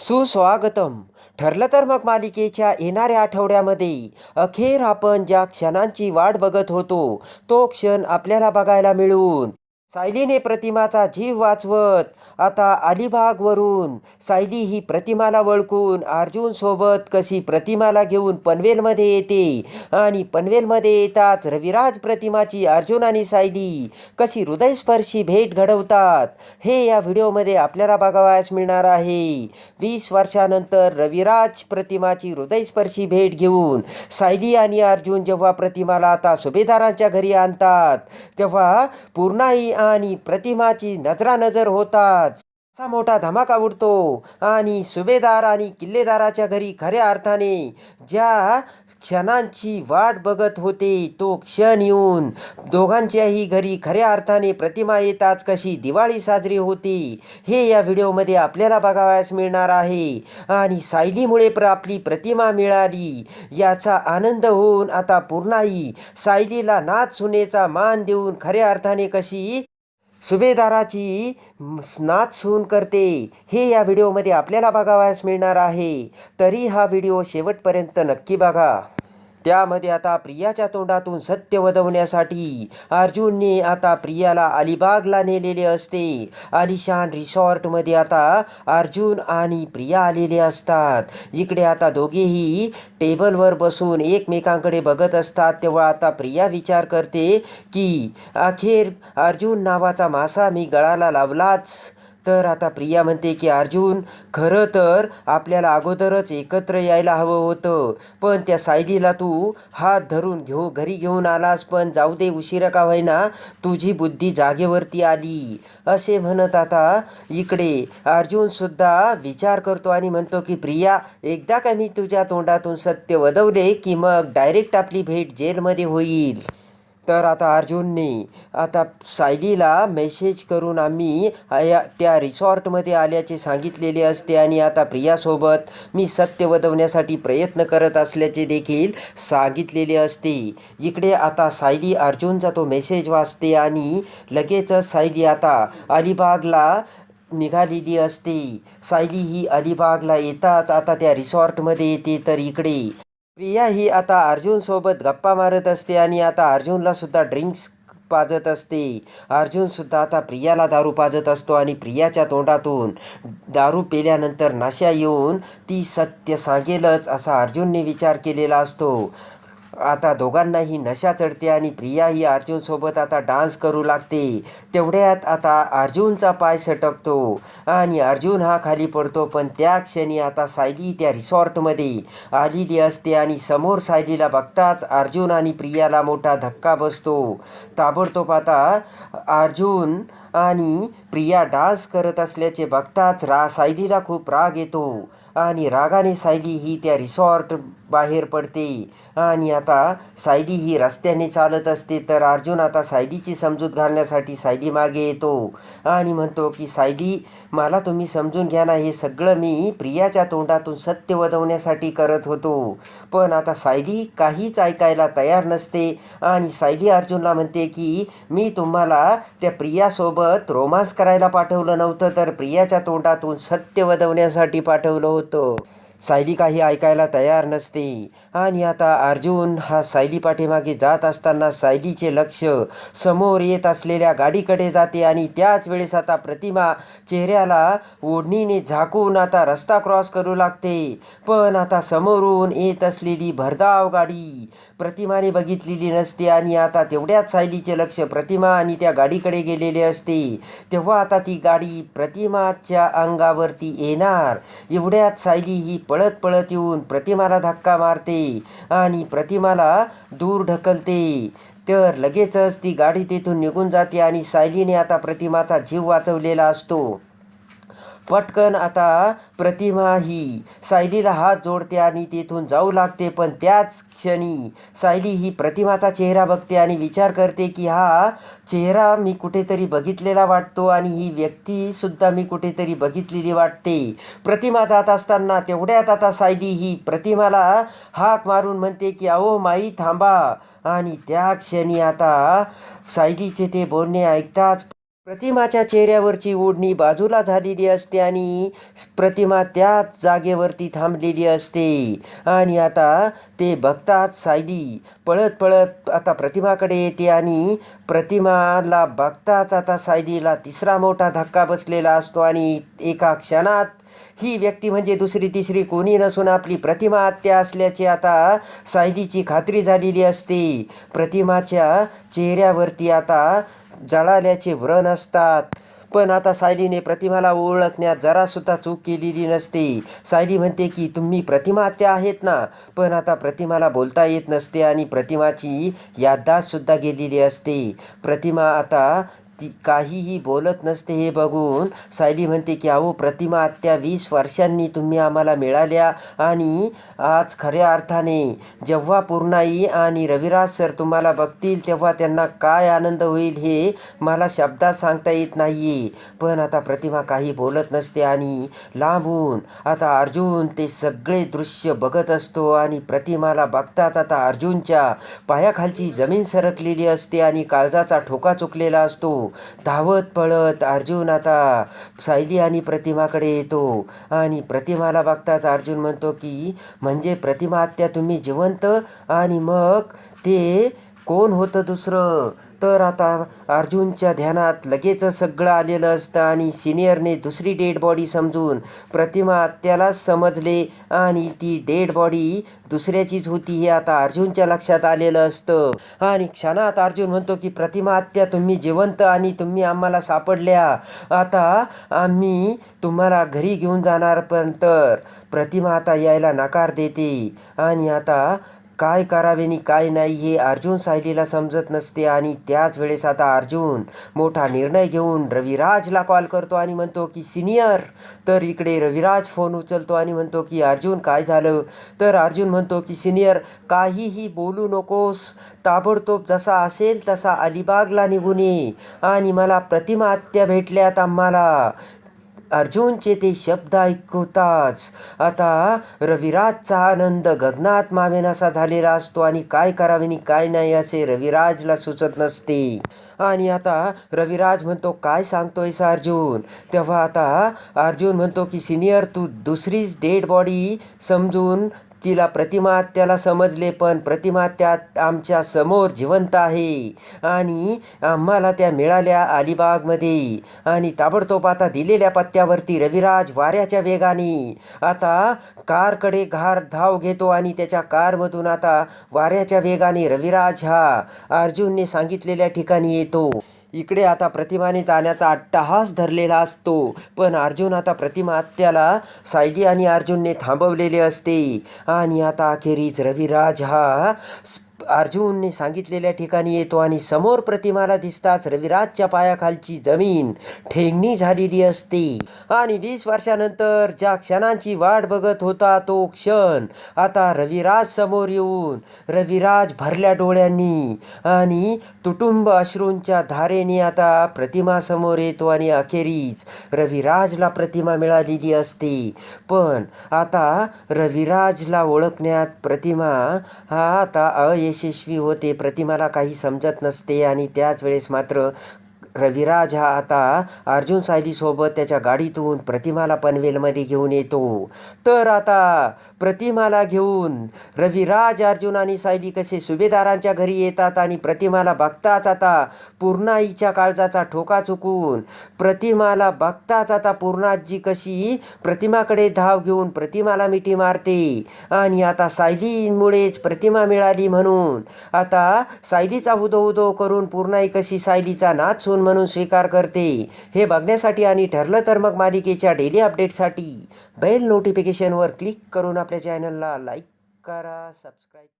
सुस्वागतम. ठरलं तर मग मालिकेच्या येणाऱ्या आठवड्यामध्ये अखेर आपण ज्या क्षणांची वाट बघत होतो तो क्षण आपल्याला बघायला मिळून सायलीने प्रतिमाचा जीव वाचवत आता अलिबागवरून सायली ही प्रतिमाला वळकून अर्जुनसोबत कशी प्रतिमाला घेऊन पनवेलमध्ये येते आणि पनवेलमध्ये येताच रविराज प्रतिमाची अर्जुन आणि सायली कशी हृदयस्पर्शी भेट घडवतात हे या व्हिडिओमध्ये आपल्याला बघावयास मिळणार आहे. वीस वर्षानंतर रविराज प्रतिमाची हृदयस्पर्शी भेट घेऊन सायली आणि अर्जुन जेव्हा प्रतिमाला आता सुभेदारांच्या घरी आणतात तेव्हा पूर्णाही आणि प्रतिमाची नजरानजर होताच. असा मोठा धमाका उडतो आणि सुभेदार आणि किल्लेदाराच्या घरी खऱ्या अर्थाने ज्या क्षणांची वाट बघत होते तो क्षण येऊन दोघांच्याही घरी खऱ्या अर्थाने प्रतिमा येताच कशी दिवाळी साजरी होती हे या व्हिडिओमध्ये आपल्याला बघावयास मिळणार आहे. आणि सायलीमुळे प्र आपली प्रतिमा मिळाली याचा आनंद होऊन आता पूर्णाई सायलीला नाच सुनेचा मान देऊन खऱ्या अर्थाने कशी सुभेदाराची नाच सून करते. हे या व्हिडिओमध्ये आपल्याला बघावयास मिळणार आहे. तरी हा व्हिडिओ शेवटपर्यंत नक्की बघा. त्यामध्ये आता प्रियाच्या तोंडातून सत्य वदवण्यासाठी अर्जुनने आता प्रियाला अलिबागला नेलेले असते. आलिशान रिसॉर्टमध्ये आता अर्जुन आणि प्रिया आलेले असतात. इकडे आता दोघेही टेबलवर बसून एकमेकांकडे बघत असतात. तेव्हा आता प्रिया विचार करते की अखेर अर्जुन नावाचा मासा मी गळाला लावलाच. तर आता प्रिया म्हणते की अर्जुन खरं तर आपल्याला अगोदरच एकत्र यायला हवं होतं. पण त्या सायलीला तू हात धरून घेऊ घरी घेऊन आलास पण जाऊ दे उशिरा का होईना तुझी बुद्धी जागेवरती आली. असे म्हणत आता इकडे अर्जुनसुद्धा विचार करतो आणि म्हणतो की प्रिया एकदा का मी तुझ्या तोंडातून सत्य वदवले की मग डायरेक्ट आपली भेट जेलमध्ये होईल. तर आता अर्जुनने आता सायलीला मेसेज करून आम्ही या त्या रिसॉर्टमध्ये आल्याचे सांगितलेले असते आणि आता प्रियासोबत मी सत्य वदवण्यासाठी प्रयत्न करत असल्याचे देखील सांगितलेले असते. इकडे आता सायली अर्जुनचा तो मेसेज वाचते आणि लगेचच सायली आता अलिबागला निघालेली असते. सायली ही अलिबागला येताच आता त्या रिसॉर्टमध्ये येते तर इकडे प्रिया ही आता अर्जुनसोबत गप्पा मारत असते आणि आता अर्जुनला सुद्धा ड्रिंक्स पाजत असते. अर्जुनसुद्धा आता प्रियाला दारू पाजत असतो आणि प्रियाच्या तोंडातून दारू पेल्यानंतर नशा येऊन ती सत्य सांगेलच असा अर्जुनने विचार केलेला असतो. आता दोघांनाही नशा चढते आणि प्रिया ही अर्जुनसोबत आता डान्स करू लागते. तेवढ्यात आता अर्जुनचा पाय सटकतो आणि अर्जुन हा खाली पडतो पण त्या क्षणी आता सायली त्या रिसॉर्टमध्ये आलेली असते आणि समोर सायलीला बघताच अर्जुन आणि प्रियाला मोठा धक्का बसतो. ताबडतोब आता अर्जुन आणि प्रिया डान्स करत असल्याचे बघताच रा सायलीला खूप राग येतो. आणि रागाने सायली ही त्या रिसॉर्ट बाहेर पडते. आणि आता सायली ही रस्त्याने चालत असते तर अर्जुन आता सायलीची समजूत घालण्यासाठी सायली मागे येतो. आणि म्हणतो की सायली मला तुम्ही समजून घ्या ना हे सगळं मी प्रियाच्या तोंडातून सत्य वदवण्यासाठी करत होतो. पण आता सायली काहीच ऐकायला तयार नसते. आणि सायली अर्जुनला म्हणते की मी तुम्हाला त्या प्रियासोबत रोमांस करायला पाठवलं नव्हतं तर प्रियाच्या तोंडातून सत्य वदवण्यासाठी पाठवलं होतं. सायली काही ऐकायला तयार नसते. आणि आता अर्जुन हा सायली पाठीमागे जात असताना सायलीचे लक्ष समोर येत असलेल्या गाडीकडे जाते आणि त्याच वेळेस आता प्रतिमा चेहऱ्याला ओढणीने झाकून आता रस्ता क्रॉस करू लागते. पण आता समोरून येत असलेली भरधाव गाडी प्रतिमाने बघितलेली नसते आणि आता तेवढ्याच सायलीचे लक्ष प्रतिमा आणि त्या गाडीकडे गेलेले असते. तेव्हा आता ती गाडी प्रतिमाच्या अंगावरती येणार. एवढ्यात सायली ही पळत पळत येऊन प्रतिमाला धक्का मारते आणि प्रतिमाला दूर ढकलते. तर लगेचच ती गाडी तेथून निघून जाते आणि सायलीने आता प्रतिमाचा जीव वाचवलेला असतो. पटकन आता प्रतिमा ही सायलीला हात जोडते आणि तेथून जाऊ लागते पण त्याच क्षणी सायली ही प्रतिमाचा चेहरा बघते आणि विचार करते की हा चेहरा मी कुठेतरी बघितलेला वाटतो आणि ही व्यक्तीसुद्धा मी कुठेतरी बघितलेली वाटते. प्रतिमा जात असताना तेवढ्यात आता सायली ही प्रतिमाला हाक मारून म्हणते की अहो माई थांबा. आणि त्या क्षणी आता सायलीचे ते बोलणे ऐकताच प्रतिमाच्या चेहऱ्यावरची ओढणी बाजूला झालेली असते आणि प्रतिमा त्याच जागेवरती थांबलेली असते. आणि आता ते बघतात सायली पळत पळत आता प्रतिमाकडे येते आणि प्रतिमाला बघताच आता सायलीला तिसरा मोठा धक्का बसलेला असतो आणि एका क्षणात ही व्यक्ती म्हणजे दुसरी तिसरी कोणी नसून आपली प्रतिमा आत्या असल्याची आता सायलीची खात्री झालेली असते. प्रतिमाच्या चेहऱ्यावरती आता जळाल्याचे व्रण असतात. पण आता सायलीने प्रतिमाला ओळखण्यात जरासुद्धा चूक केलेली नसते. सायली म्हणते की तुम्ही प्रतिमा त्या आहेत ना? पण आता प्रतिमाला बोलता येत नसते आणि प्रतिमाची याददास्तसुद्धा गेलेली असते. प्रतिमा आता ती काहीही बोलत नसते हे बघून सायली म्हणते की अहो प्रतिमा आत्या वीस वर्षांनी तुम्ही आम्हाला मिळाल्या आणि आज खऱ्या अर्थाने जेव्हा पूर्णाई आणि रविराज सर तुम्हाला बघतील तेव्हा त्यांना काय आनंद होईल हे मला शब्दात सांगता येत नाही पण आता प्रतिमा काही बोलत नसते आणि लांबून आता अर्जुन ते सगळे दृश्य बघत असतो आणि प्रतिमाला बघताच आता अर्जुनच्या पायाखालची जमीन सरकलेली असते आणि काळजाचा ठोका चुकलेला असतो. धावत पळत अर्जुन आता सायली आणि प्रतिमाकडे येतो. आणि प्रतिमाला बघताच अर्जुन म्हणतो की म्हणजे प्रतिमा आत्या तुम्ही जिवंत? आणि मग ते कोण होतं दुसरं? तर आता अर्जुनच्या ध्यानात लगेच सगळं आलेलं असतं आणि सिनियरने दुसरी डेड बॉडी समजून प्रतिमा त्यालाच समजले आणि ती डेड बॉडी दुसऱ्याचीच होती हे आता अर्जुनच्या लक्षात आलेलं असतं. आणि क्षणात अर्जुन म्हणतो की प्रतिमा आत्या तुम्ही जिवंत आणि तुम्ही आम्हाला सापडल्या. आता आम्ही तुम्हाला घरी घेऊन जाणार पण तर प्रतिमा आता यायला नकार देते. आणि आता काय करावे आणि काय नाही हे अर्जुन सायलीला समजत नसते आणि त्याच वेळेस आता अर्जुन मोठा निर्णय घेऊन रविराजला कॉल करतो आणि म्हणतो की सिनियर तर इकडे रविराज फोन उचलतो आणि म्हणतो की अर्जुन काय झालं? तर अर्जुन म्हणतो की सिनियर काहीही बोलू नकोस. ताबडतोब जसा असेल तसा अलिबागला निघून ये. आणि मला प्रतिमा आत्या भेटल्यात आम्हाला. अर्जुनचे ते शब्द ऐकवताच आता रविराजचा आनंद गगनात मावेनासा झालेला असतो आणि काय करावे आणि काय नाही असे रविराजला सुचत नसते. आणि आता रविराज म्हणतो काय सांगतोयस अर्जुन? तेव्हा आता अर्जुन म्हणतो की सिनियर तू दुसरीच डेड बॉडी समजून तिला प्रतिमात्याला समजले पण प्रतिमात्या आमच्यासमोर जिवंत आहे आणि आम्हाला त्या मिळाल्या अलिबागमध्ये आणि ताबडतोब आता दिलेल्या पत्त्यावरती रविराज वाऱ्याच्या वेगाने आता कारकडे घार धाव घेतो आणि त्याच्या कारमधून आता वाऱ्याच्या वेगाने रविराज हा अर्जुनने सांगितलेल्या ठिकाणी येतो. इकडे आता प्रतिमाने जाण्याचा अट्टहास धरलेला असतो. पण अर्जुन आता प्रतिमा आत्याला सायली आणि अर्जुनने थांबवलेले असते. आणि आता अखेरीस रविराज हा अर्जुनने सांगितलेल्या ठिकाणी येतो आणि समोर प्रतिमाला दिसताच रविराजच्या पायाखालची जमीन ठेंगणी झालेली असते. आणि वीस वर्षानंतर ज्या क्षणांची वाट बघत होता तो क्षण. आता रविराज समोर येऊन रविराज भरल्या डोळ्यांनी आणि तुटुंब अश्रूंच्या धारेने आता प्रतिमा समोर येतो आणि अखेरीस रविराजला प्रतिमा मिळालेली असते. पण आता रविराजला ओळखण्यात प्रतिमा हा आता अयशस्वी होते. प्रतिमाला काही समजत नसते आणि त्याच वेळेस मात्र रविराज हा आता अर्जुन सायलीसोबत त्याच्या गाडीतून प्रतिमाला पनवेलमध्ये घेऊन येतो. तर आता प्रतिमाला घेऊन रविराज अर्जुन आणि सायली कसे सुभेदारांच्या घरी येतात आणि प्रतिमाला बघताच आता पूर्णाईच्या काळजाचा ठोका चुकून प्रतिमाला बघताच आता पूर्णाजी कशी प्रतिमाकडे धाव घेऊन प्रतिमाला मिठी मारते आणि आता सायलीमुळेच प्रतिमा मिळाली म्हणून आता सायलीचा हुदो हुदो करून पूर्णाई कशी सायलीचा नाच सुन म्हणून स्वीकार करते. हे बघण्यासाठी आणि ठरलं तर मग मालिकेच्या डेली अपडेटसाठी बेल नोटिफिकेशनवर क्लिक करून आपल्या चॅनलला लाईक करा सबस्क्राईब